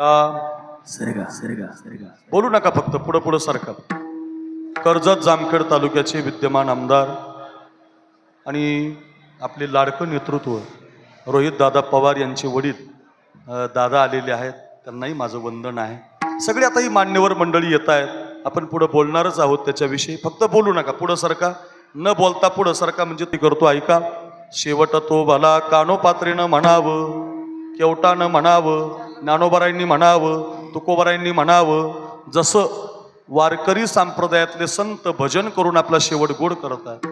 सरगा सरगा सरगा. बोलू नका फक्त पुढं पुढं सारखा. कर्जत जामखेड तालुक्याचे विद्यमान आमदार आणि आपले लाडकं नेतृत्व रोहित दादा पवार यांचे वडील दादा आलेले आहेत. त्यांनाही माझं वंदन आहे. सगळे आता ही मान्यवर मंडळी येत आहेत. आपण पुढं बोलणारच आहोत त्याच्याविषयी. फक्त बोलू नका पुढं सरका न बोलता पुढं सरका म्हणजे ती करतो ऐका. शेवट तो भला कानोपात्रीनं म्हणावं केवटानं म्हणावं. ज्ञानोबाराईंनी म्हणावं तुकोबाराईंनी म्हणावं जसं वारकरी संप्रदायातले संत भजन करून आपला शेवट गोड करतात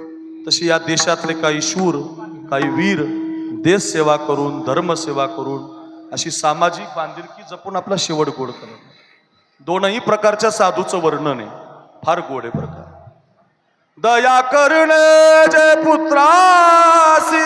तशी या देशातले काही शूर काही वीर देश सेवा करून धर्मसेवा करून अशी सामाजिक बांधिलकी जपून आपला शेवट गोड करतात. दोनही प्रकारच्या साधूचं वर्णन आहे. फार गोड आहे प्रकार दया करणे जय पुत्रासी.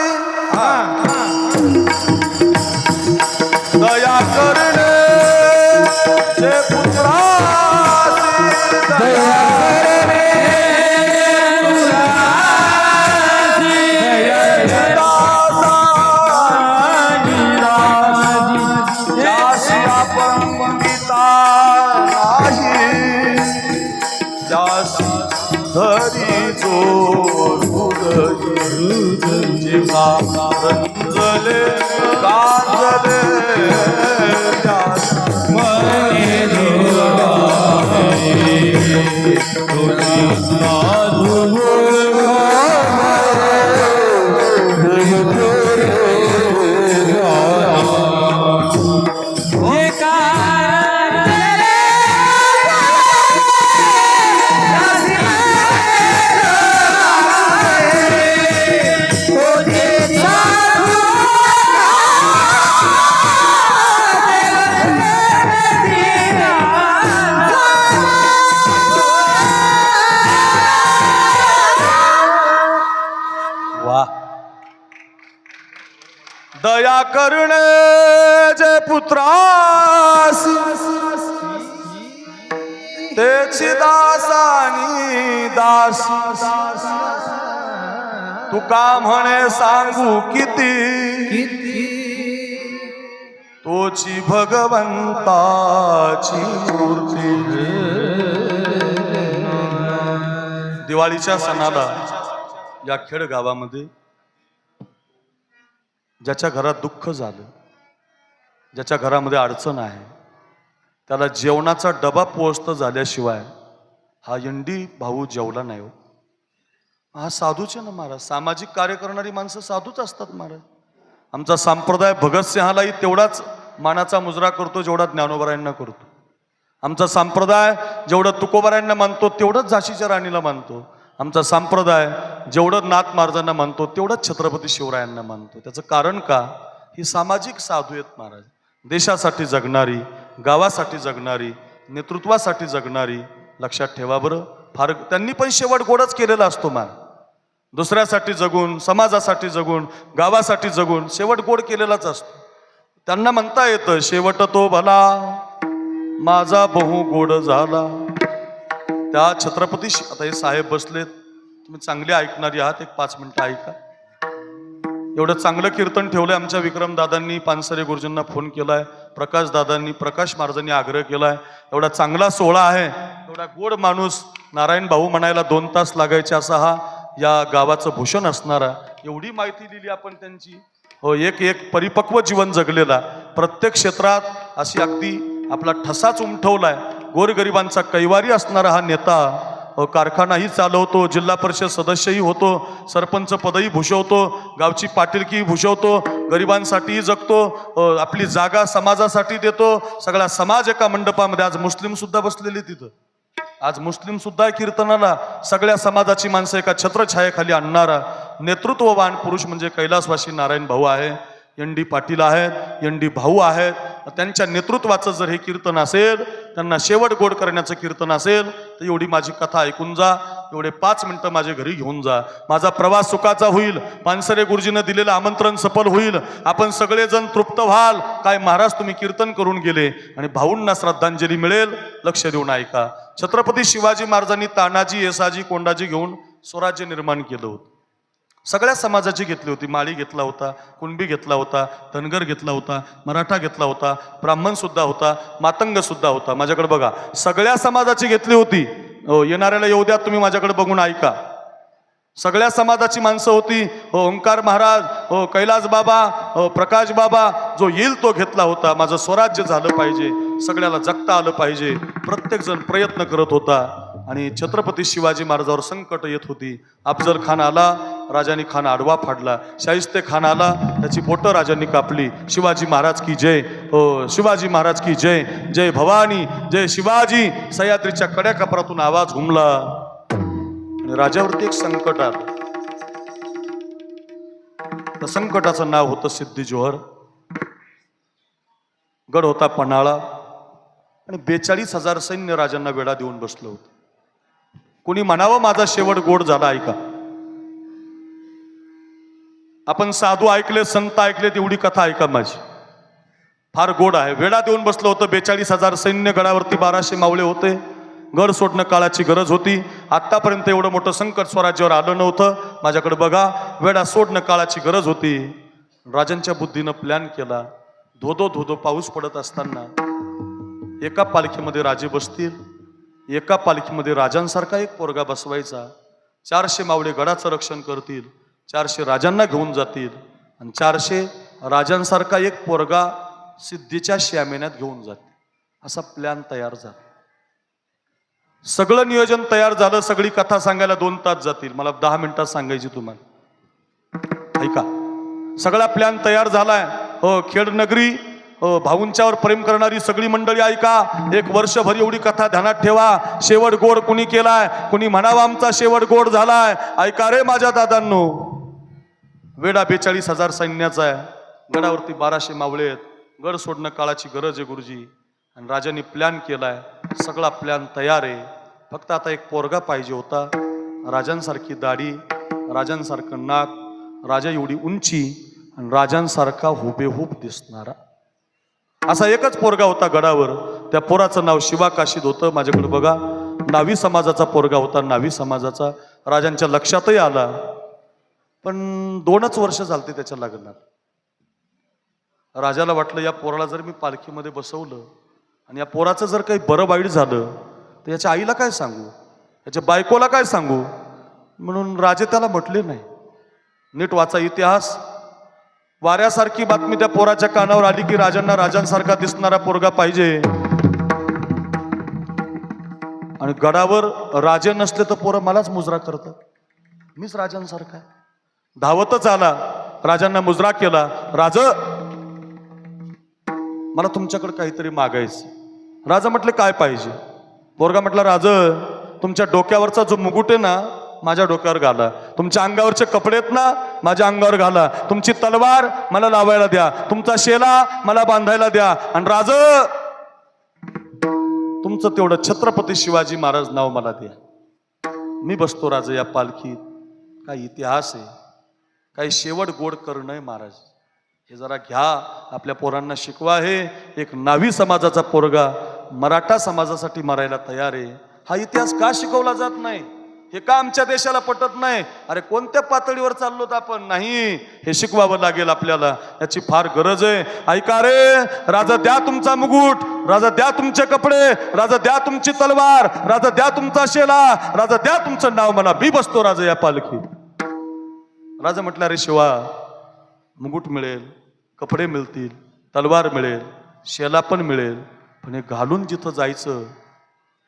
तुका म्हणे सांगू किती? तोची भगवंताची मूर्ती. दिवाळीच्या सणाला या खेड गावामध्ये ज्याच्या घरात दुःख झालं ज्याच्या घरामध्ये अडचण आहे त्याला जेवणाचा डबा पोचत झाल्याशिवाय हा इंडी भाऊ जेवला नाही हो. हा साधूचे ना महाराज. सामाजिक कार्य करणारी माणसं साधूच असतात महाराज. आमचा संप्रदाय भगतसिंहालाही तेवढाच मानाचा मुजरा करतो जेवढा ज्ञानोबरायांना करतो. आमचा संप्रदाय जेवढं तुकोबारायांना मानतो तेवढंच झाशीच्या राणीला मानतो. आमचा संप्रदाय जेवढं नाथ महाराजांना मानतो तेवढंच छत्रपती शिवरायांना मानतो. त्याचं कारण का? ही सामाजिक साधू आहेत महाराज. देशासाठी जगणारी गावासाठी जगणारी नेतृत्वासाठी जगणारी लक्षात ठेवा बरं. फार त्यांनी पण शेवट गोडच केलेला असतो मान. दुसऱ्यासाठी जगून समाजासाठी जगून गावासाठी जगून शेवट गोड केलेलाच असतो. त्यांना म्हणता येतं शेवट तो भला माझा बहु गोड झाला. त्या छत्रपती आता हे साहेब बसलेत. तुम्ही चांगले ऐकणारी आहात एक पाच मिनिटं ऐका. एवढं चांगलं कीर्तन ठेवलंय आमच्या विक्रम दादांनी पानसरे गुरुजींना फोन केलाय प्रकाश दादांनी प्रकाश महाराजांनी आग्रह केलाय. एवढा चांगला सोहळा आहे एवढा गोड माणूस नारायण भाऊ म्हणायला दोन तास लागायचे असा हा या गावाचं भूषण असणारा एवढी माहिती दिली आपण त्यांची. हो एक एक परिपक्व जीवन जगलेला प्रत्येक क्षेत्रात अशी अगदी आपला ठसाच उमठवलाय. गोरगरिबांचा कैवारी असणारा हा नेता हो, कारखानाही चालवतो जिल्हा परिषद सदस्यही होतो सरपंच पदही भूषवतो गावची पाटीलकीही भूषवतो गरिबांसाठीही जगतो हो, आपली जागा समाजासाठी देतो सगळा समाज एका मंडपामध्ये. आज मुस्लिमसुद्धा बसलेली बसलेले तिथं. आज मुस्लिम सुद्धा कीर्तनाला सगळ्या समाजाची माणसं एका छत्रछायेखाली आणणारा. नेतृत्ववान पुरुष म्हणजे कैलासवासी नारायण भाऊ आहे एन डी पाटील आहेत एन डी भाऊ आहेत त्यांच्या नेतृत्वाचं जर हे कीर्तन असेल त्यांना शेवट गोड करण्याचं कीर्तन असेल तर एवढी माझी कथा ऐकून जा एवढे पाच मिनटं माझ्या घरी घेऊन जा. माझा प्रवास सुखाचा होईल पानसरे गुरुजीनं दिलेलं आमंत्रण सफल होईल. आपण सगळेजण तृप्त व्हाल. काय महाराज तुम्ही कीर्तन करून गेले आणि भाऊंना श्रद्धांजली मिळेल लक्ष देऊन ऐका. छत्रपती शिवाजी महाराजांनी तानाजी येसाजी कोंडाजी घेऊन स्वराज्य निर्माण केलं होतं. सगळ्या समाजाची घेतली होती. माळी घेतला होता कुणबी घेतला होता धनगर घेतला होता मराठा घेतला होता ब्राह्मण सुद्धा होता मातंग सुद्धा होता. माझ्याकडे बघा सगळ्या समाजाची घेतली होती. हो येणाऱ्याला येऊ द्या तुम्ही माझ्याकडे बघून ऐका. सगळ्या समाजाची माणसं होती. हो ओंकार महाराज हो कैलास बाबा हो प्रकाश बाबा जो येईल तो घेतला होता. माझं स्वराज्य झालं पाहिजे. सगळ्याला जगता आलं पाहिजे. प्रत्येकजण प्रयत्न करत होता आणि छत्रपती शिवाजी महाराजावर संकट येत होती. अफजल खान आला राजांनी खान आडवा फाडला. शाहिस्ते खान आला त्याची बोटं राजांनी कापली. शिवाजी महाराज की जय. हो शिवाजी महाराज की जय. जय भवानी जय शिवाजी. सह्याद्रीच्या कड्या कपरातून आवाज घुमला. आणि राजावरती एक संकट आलं. त्या संकटाचं नाव होतं सिद्धी जोहर गड होता पन्हाळा. आणि बेचाळीस हजार सैन्य राजांना वेढा देऊन बसलो होतं. कोणी म्हणावं माझा शेवट गोड झाला ऐका. आपण साधू ऐकले संत ऐकले तेवढी कथा ऐका माझी. फार गोड आहे. वेढा देऊन बसलं होतं बेचाळीस हजार सैन्य गडावरती बाराशे मावळे होते. गड सोडणं काळाची गरज होती. आतापर्यंत एवढं मोठं संकट स्वराज्यावर आलं नव्हतं. माझ्याकडे बघा वेडा सोडणं काळाची गरज होती. राजांच्या बुद्धीनं प्लॅन केला. धोधो धोधो पाऊस पडत असताना एका पालखीमध्ये राजे बसतील एका पालखीमध्ये राजांसारखा एक पोरगा बसवायचा चारशे मावळे गडाचं रक्षण करतील चारशे राजांना घेऊन जातील आणि चारशे राजांसारखा एक पोरगा सिद्धीच्या श्यामेण्यात घेऊन जातील. असा प्लॅन तयार झाला. सगळं नियोजन तयार झालं सगळी कथा सांगायला दोन तास जातील. मला दहा मिनिटात सांगायची तुम्हाला. ऐका. सगळा प्लॅन तयार झालाय. हो खेड नगरी भाऊंच्यावर प्रेम करणारी सगळी मंडळी ऐका एक वर्षभर एवढी कथा ध्यानात ठेवा. शेवट गोड कुणी केलाय? कुणी म्हणावा आमचा शेवट गोड झालाय? ऐका रे माझ्या दादांनो. वेडा बेचाळीस हजार सैन्याचा आहे. गडावरती बाराशे मावळे आहेत. गड सोडणं काळाची गरज आहे गुरुजी. आणि राजांनी प्लॅन केलाय. सगळा प्लॅन तयार आहे. फक्त आता एक पोरगा पाहिजे होता. राजांसारखी दाढी राजांसारखं नाक राजा एवढी उंची आणि राजांसारखा हुबेहूब दिसणारा. असा एकच पोरगा होता गडावर. त्या पोराचं नाव शिवा काशीद होतं. माझ्याकडे बघा नावी समाजाचा पोरगा होता नावी समाजाचा. राजांच्या लक्षातही आला. पण दोनच वर्ष झालते त्याच्या लग्नात. राजाला वाटलं या पोराला जर मी पालखीमध्ये बसवलं आणि या पोराचं जर काही बरं वाईट झालं तर याच्या आईला काय सांगू? याच्या बायकोला काय सांगू? म्हणून राजे त्याला म्हटले नाही. नीट वाचा इतिहास. वाऱ्यासारखी बातमी त्या पोराच्या कानावर आली की राजांना राजांसारखा दिसणारा पोरगा पाहिजे. आणि गडावर राजे नसले तर पोरं मलाच मुजरा करतात. मीच राजांसारखा धावतच आला. राजांना मुजरा केला. राज मला तुमच्याकडे काहीतरी मागायचं राजा म्हटले काय पाहिजे? पोरगा म्हटला राज तुमच्या डोक्यावरचा जो मुकुट आहे ना माझ्या डोक्यावर घाला. तुमच्या अंगावरचे कपडे आहेत ना माझ्या अंगावर घाला. तुमची तलवार मला लावायला द्या. तुमचा शेला मला बांधायला द्या. आणि राज तुमचं तेवढं छत्रपती शिवाजी महाराज नाव मला द्या. मी बसतो राज या पालखीत. काय इतिहास आहे. काही शेवट गोड करणं आहे महाराज. हे जरा घ्या. आपल्या पोरांना शिकवा हे. एक नावी समाजाचा पोरगा मराठा समाजासाठी मरायला तयार आहे. हा इतिहास का शिकवला जात नाही? हे का आमच्या देशाला पटत नाही? अरे कोणत्या पातळीवर चाललोत आपण? नाही. हे शिकवावं लागेल आपल्याला. याची फार गरज आहे. ऐका रे राजा द्या तुमचा मुकुट राजा द्या तुमचे कपडे राजा द्या तुमची तलवार राजा द्या तुमचा शेला राजा द्या तुमचं नाव मला बी बसतो राजा या पालखी. राजा म्हटला रे शिवा मुकुट मिळेल कपडे मिळतील तलवार मिळेल शेला पण मिळेल. पण हे घालून जिथं जायचं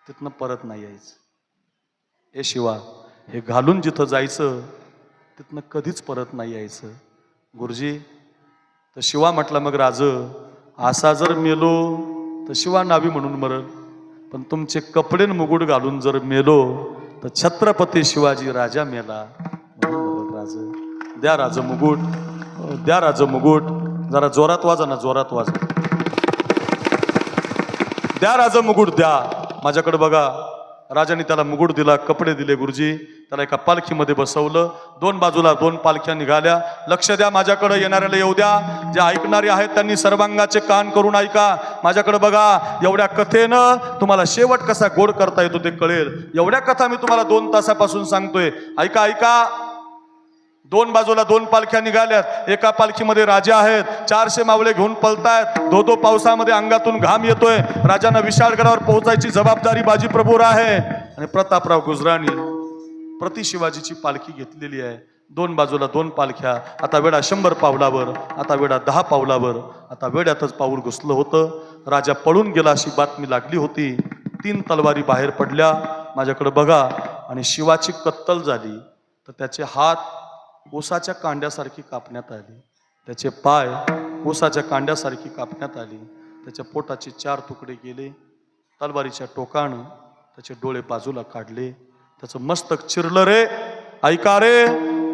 तिथनं परत नाही यायचं. हे शिवा हे घालून जिथं जायचं तिथनं कधीच परत नाही यायचं. गुरुजी तर शिवा म्हटला मग राज असा जर मेलो तर शिवा नावी म्हणून मरल. पण तुमचे कपडे मुगुड घालून जर मेलो तर छत्रपती शिवाजी राजा मेला. म्हणून राज द्या राज मुकुट द्या राज मुकुट जरा जोरात वाजा ना जोरात वाजा. द्या राज मुकुट द्या. माझ्याकडे बघा राजाने त्याला मुगुड दिला कपडे दिले गुरुजी. त्याला एका पालखीमध्ये बसवलं. दोन बाजूला दोन पालख्या निघाल्या. लक्ष द्या माझ्याकडे येणाऱ्याला येऊ द्या. जे ऐकणारे आहेत त्यांनी सर्वांगाचे कान करून ऐका. माझ्याकडे बघा एवढ्या कथेनं तुम्हाला शेवट कसा गोड करता येतो ते कळेल. एवढ्या कथा मी तुम्हाला दोन तासापासून सांगतोय. ऐका ऐका. दोन बाजूला दोन पालख्या निघाल्यात. एका पालखीमध्ये राजा आहेत. चारशे मावळे घेऊन पळतायत धो धो पावसामध्ये अंगातून घाम येतोय. राजांना विशाळगडावर पोहोचायची जबाबदारी बाजीप्रभूर आहे. आणि प्रतापराव गुजराणी प्रति शिवाजीची पालखी घेतलेली आहे. दोन बाजूला दोन पालख्या. आता वेळा शंभर पावलावर आता वेळा दहा पावलावर आता वेड्यातच पाऊल घुसलं होतं. राजा पळून गेला अशी बातमी लागली होती. तीन तलवारी बाहेर पडल्या. माझ्याकडे बघा. आणि शिवाची कत्तल झाली. तर त्याचे हात ऊसाच्या कांड्यासारखी कापण्यात आली. त्याचे पाय ऊसाच्या कांड्यासारखी कापण्यात आली. त्याच्या पोटाचे चार तुकडे गेले. तलवारीच्या टोकानं त्याचे डोळे बाजूला काढले. त्याचं मस्तक चिरलं रे. ऐका रे.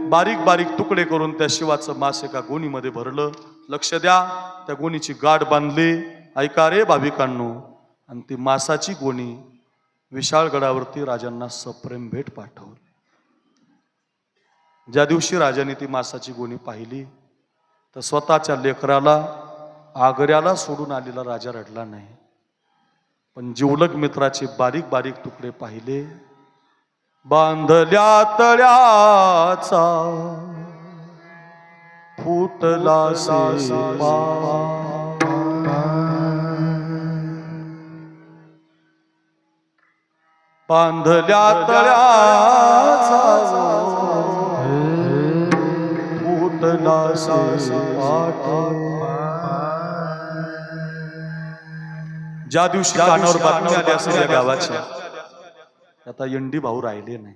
बारीक बारीक तुकडे करून त्या शिवाचं मास एका गोणीमध्ये भरलं. लक्ष द्या. त्या गोणीची गाठ बांधली. ऐका रे भाविकांनो. आणि ती मासाची गोणी विशाळगडावरती राजांना सप्रेम भेट पाठवली. ज्या दिवशी राजाने ती मासाची गोणी पाहिली तर स्वतःच्या लेकराला आग्र्याला सोडून आलेला राजा रडला नाही. पण जिवलग मित्राचे बारीक बारीक तुकडे पाहिले बांधल्या तळ्याचा फुटला बांधल्या तळ्याचा ज्या दिवशी कानावर बातमी आली असेल या गावाची आता यंडी भाऊ राहिले नाही.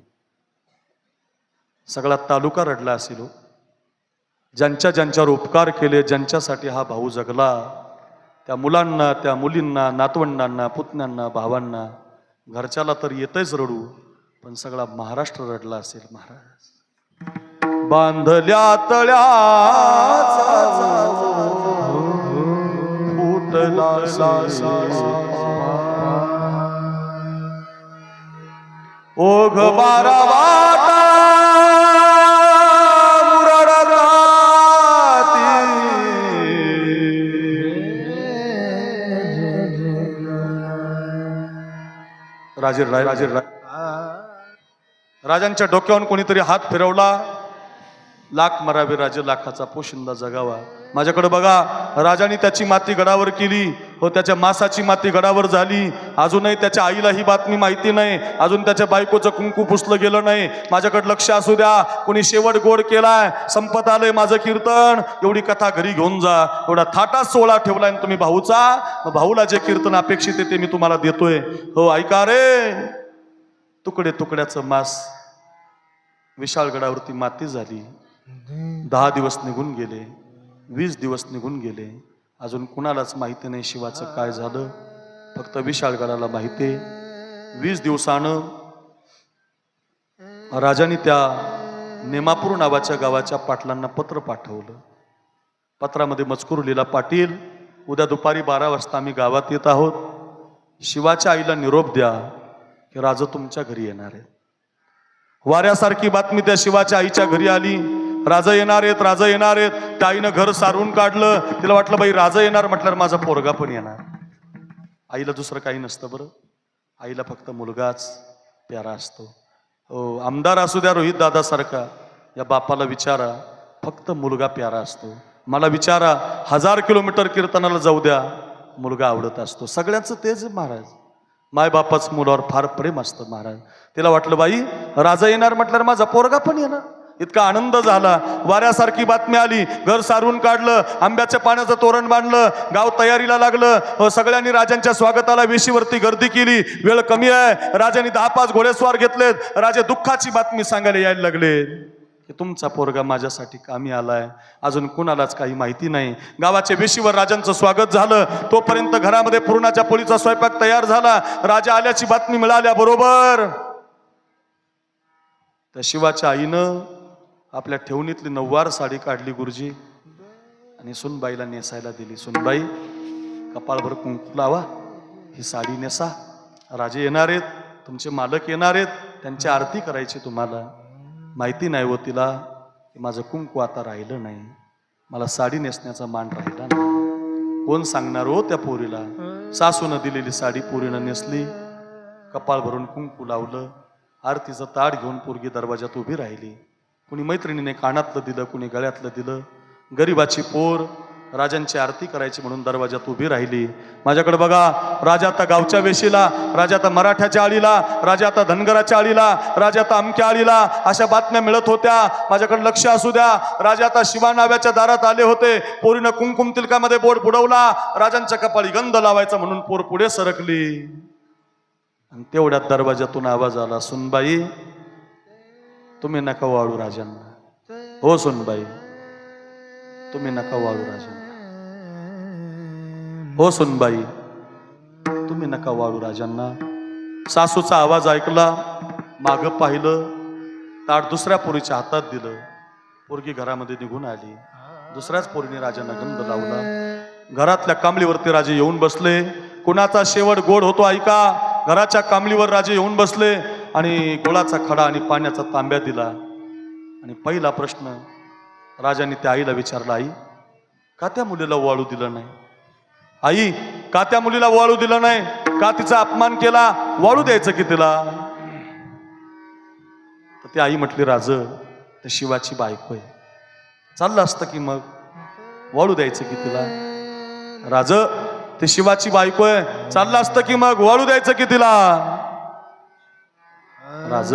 सगळा तालुका रडला असेल हो. ज्यांच्या ज्यांच्यावर उपकार केले ज्यांच्यासाठी हा भाऊ जगला त्या मुलांना त्या मुलींना नातवंडांना पुतण्यांना भावांना घरच्याला तर येतच रडू पण सगळा महाराष्ट्र रडला असेल महाराज. बांधल्या तळ्या फुटला ओघ बारा वाटा राजे राय राजे राय. राजांच्या डोक्यावरून कोणीतरी हात फिरवला. लाख मरावे राजे लाखाचा पोशिंदा जगावा. माझ्याकडे बघा राजाने त्याची माती गडावर केली. हो त्याच्या मासाची माती गडावर झाली. अजूनही त्याच्या आईला ही बातमी माहिती नाही. अजून त्याच्या बायकोचं कुंकू पुसलं गेलं नाही. माझ्याकडे लक्ष असू द्या. कोणी शेवट गोड केलाय. संपत आलंय माझं कीर्तन. एवढी कथा घरी घेऊन जा. एवढा थाटा सोहळा ठेवलाय तुम्ही भाऊचा. भाऊला जे कीर्तन अपेक्षित आहे ते मी तुम्हाला देतोय. हो ऐका रे. तुकडे तुकड्याचं मास विशाळगडावरती माती झाली. दहा दिवस निघून गेले वीस दिवस निघून गेले. अजून कुणालाच माहिती नाही शिवाचं काय झालं. फक्त विशाळगडाला माहिती आहे. वीस दिवसानं राजाने त्या नेमापूर नावाच्या गावाच्या पाटलांना पत्र पाठवलं. पत्रामध्ये मजकूर लिहिला पाटील उद्या दुपारी बारा वाजता आम्ही गावात येत आहोत. शिवाच्या आईला निरोप द्या की राजा तुमच्या घरी येणार आहे. वाऱ्यासारखी बातमी त्या शिवाच्या आईच्या घरी आली. राजा येणार आहेत राजा येणार आहेत. त्या आईनं घर सारून काढलं. तिला वाटलं बाई राजा येणार. म्हटल्यावर माझा पोरगा पण येणार. आईला दुसरं काही नसतं बरं. आईला फक्त मुलगाच प्यारा असतो. हो आमदार असू द्या रोहित दादासारखा. या बापाला विचारा. फक्त मुलगा प्यारा असतो. मला विचारा हजार किलोमीटर कीर्तनाला जाऊ द्या. मुलगा आवडत असतो. सगळ्यांचं तेच महाराज. मायबापाच मुलावर फार प्रेम असतं महाराज. तिला वाटलं बाई राजा येणार म्हटल्यावर माझा पोरगा पण येणार. इतका आनंद झाला. वाऱ्यासारखी बातमी आली. घर सारून काढलं. आंब्याच्या पाण्याचं तोरण बांधलं. गाव तयारीला लागलं. सगळ्यांनी राजांच्या स्वागताला वेशीवरती गर्दी केली. वेळ कमी आहे. राजांनी दहा पाच घोडेस्वार घेतलेत. राजे दुःखाची बातमी सांगायला यायला लागले. की तुमचा पोरगा माझ्यासाठी कामी आलाय. अजून कुणालाच काही माहिती नाही. गावाच्या वेशीवर राजांचं स्वागत झालं. तोपर्यंत घरामध्ये पूर्णाच्या पोळीचा स्वयंपाक तयार झाला. राजा आल्याची बातमी मिळाल्याबरोबर त्या शिवाच्या आईनं आपल्या ठेवणीतली नऊवार साडी काढली गुरुजी आणि सुनबाईला नेसायला दिली. सुनबाई कपाळभर कुंकू लावा ही साडी नेसा. राजे येणार आहेत तुमचे मालक येणार आहेत त्यांची आरती करायची तुम्हाला. माहिती नाही हो तिला की माझं कुंकू आता राहिलं नाही. मला साडी नेसण्याचा मान राहिला नाही. कोण सांगणार हो त्या पोरीला? सासूनं दिलेली साडी पोरीनं नेसली. कपाळ भरून कुंकू लावलं. आरतीचं ताट घेऊन पोरगी दरवाजात उभी राहिली. कुणी मैत्रिणीने कानातलं दिलं कुणी गळ्यातलं दिलं. गरिबाची पोर राजांची आरती करायची म्हणून दरवाजात उभी राहिली. माझ्याकडे बघा राजा आता गावच्या वेशीला राजा आता मराठ्याच्या आळीला राजा आता धनगराच्या आळीला राजा आता अमक्या आळीला अशा बातम्या मिळत होत्या. माझ्याकडे लक्ष असू द्या. राजा आता शिवा नाव्याच्या दारात आले होते. पोरीनं कुंकुम तिलकामध्ये बोट बुडवला. राजांच्या कपाळी गंध लावायचा म्हणून पोर पुढे सरकली. आणि तेवढ्यात दरवाजातून आवाज आला सुनबाई तुम्ही नका वाळू राजांना. हो सुनबाई तुम्ही नका वाळू राजांना. हो सुनबाई तुम्ही नका वाळू राजांना. सासूचा आवाज ऐकला माग पाहिलं ताट दुसऱ्या पोरीच्या हातात दिलं. पोरगी घरामध्ये निघून आली. दुसऱ्याच पोरीने राजांना गंध लावला. घरातल्या कांबलीवरती राजे येऊन बसले. कुणाचा शेवट गोड होतो ऐका. घराच्या कांबलीवर राजे येऊन बसले. आणि गोळाचा खडा आणि पाण्याचा तांब्या दिला. आणि पहिला प्रश्न राजाने त्या आईला विचारला आई का त्या मुलीला वाळू दिलं नाही? आई का त्या मुलीला वाळू दिलं नाही? का तिचा अपमान केला? वाळू द्यायचं की तिला? तर ती आई म्हटली राज तर शिवाची बायको आहे. चाललं असतं की मग? वाळू द्यायचं की तिला? राज ते शिवाची बायको आहे. चाललं असतं की मग? वाळू द्यायचं की तिला? राज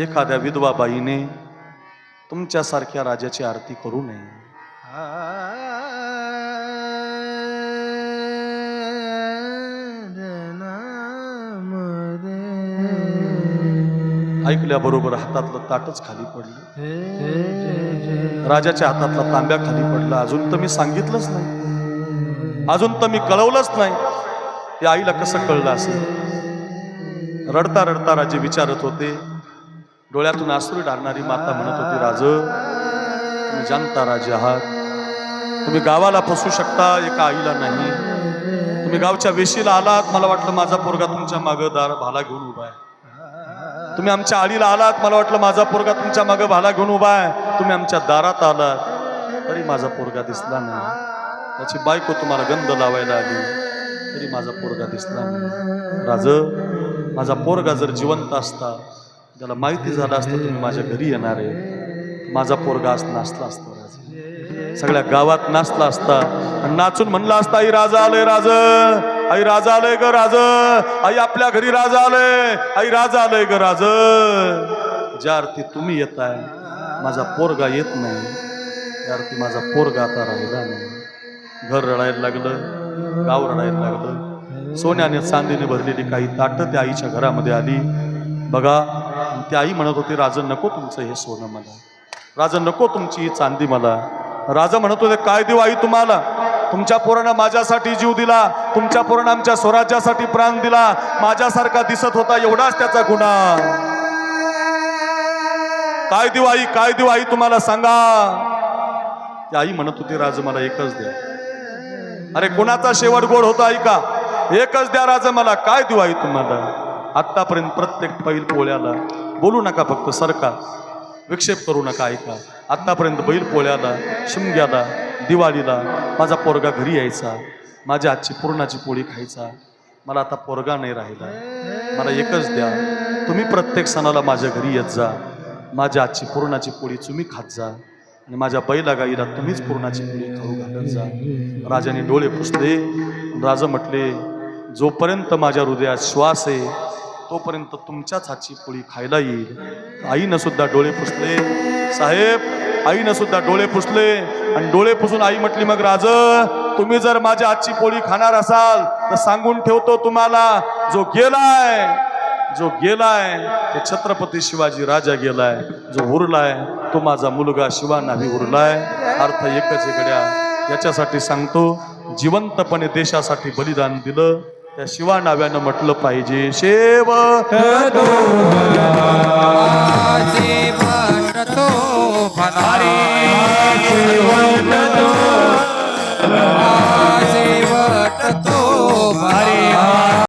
एखाद्या विधवा बाईने तुमच्यासारख्या राजाची आरती करू नये. ऐकल्याबरोबर हातातलं ताटच खाली पडलं. राजाच्या हातातला तांब्या खाली पडला. अजून तर मी सांगितलंच नाही. अजून तर मी कळवलंच नाही. या आईला कसं कळलं असेल? रडता रडता राजे विचारत होते डोळ्यातून आसरू डालणारी माता म्हणत होती राज तुम्ही जाणता राजे आहात. तुम्ही गावाला फसू शकता एका आईला नाही. तुम्ही गावच्या वेशीला आलात मला वाटलं माझा पोरगा तुमच्या मागं दार भाला घेऊन उभा आहे. तुम्ही आमच्या आळीला आलात मला वाटलं माझा पोरगा तुमच्या मागं भाला घेऊन उभा आहे. तुम्ही आमच्या दारात आलात तरी माझा पोरगा दिसला नाही. त्याची बायको तुम्हाला गंध लावायला आली तरी माझा पोरगा दिसला नाही. राज माझा पोरगा जर जिवंत असता त्याला माहिती झालं असतं तुम्ही माझ्या घरी येणार आहे. माझा पोरगा नाचला असता राज. सगळ्या गावात नाचला असता. आणि नाचून म्हणला असता आई राजा आलंय राज. आई राजा आलंय ग राज. आई आपल्या घरी राजा आलंय. आई राजा आलंय ग राज. ज्या अर्थी तुम्ही येताय माझा पोरगा येत नाही त्या अर्थी माझा पोरगा आता राहिला नाही. घर रडायला लागलं गाव रडायला लागलं. सोन्याने चांदीने भरलेली काही ताटं त्या आईच्या घरामध्ये आली. बघा त्या ती आई म्हणत होती राजा नको तुमचं हे सोनं मला. राजा नको तुमची ही चांदी मला. राजा म्हणत होते काय देऊ आई तुम्हाला? तुमच्या पोरानं माझ्यासाठी जीव दिला. तुमच्या पोरानं आमच्या स्वराज्यासाठी प्राण दिला. माझ्यासारखा दिसत होता एवढाच त्याचा गुन्हा. काय देऊ आई? काय देऊ आई तुम्हाला? सांगा. ती आई म्हणत होती राज मला एकच द्या. अरे कुणाचा शेवट गोड होता ऐका. एकच द्या राज मला काय देऊ आहे तुम्हाला? आत्तापर्यंत प्रत्येक बैल पोळ्याला बोलू नका फक्त सरका. विक्षेप करू नका ऐका. आत्तापर्यंत बैल पोळ्याला शिमग्याला दिवाळीला माझा पोरगा घरी यायचा. माझ्या आजची पुरणाची पोळी खायचा. मला आता पोरगा नाही राहिला. मला एकच द्या. तुम्ही प्रत्येक सणाला माझ्या घरी येत जा. माझ्या आजची पुरणाची पोळी तुम्ही खात जा. आणि माझ्या बैला गाईला तुम्हीच पुरणाची पोळी खाऊ घालत जा. राजाने डोळे पुसले. राजा म्हटले जोपर्यंत माझ्या हृदयात श्वास आहे तोपर्यंत तुमच्याच हातची पोळी खायला येईल. आईनं सुद्धा डोळे पुसले. साहेब आईनं सुद्धा डोळे पुसले. आणि डोळे पुसून आई म्हटली मग राज तुम्ही जर माझ्या हातची पोळी खाणार असाल तर सांगून ठेवतो तुम्हाला जो गेलाय जो गेलाय ते छत्रपती शिवाजी राजा गेलाय. जो उरलाय तो माझा मुलगा शिवानाही उरलाय. अर्थ एकच एकड्या गड्या. याच्यासाठी सांगतो जिवंतपणे देशासाठी बलिदान दिलं. त्या शिवा नाव्यानं म्हटलं पाहिजे शेव आजी म्हणतो भला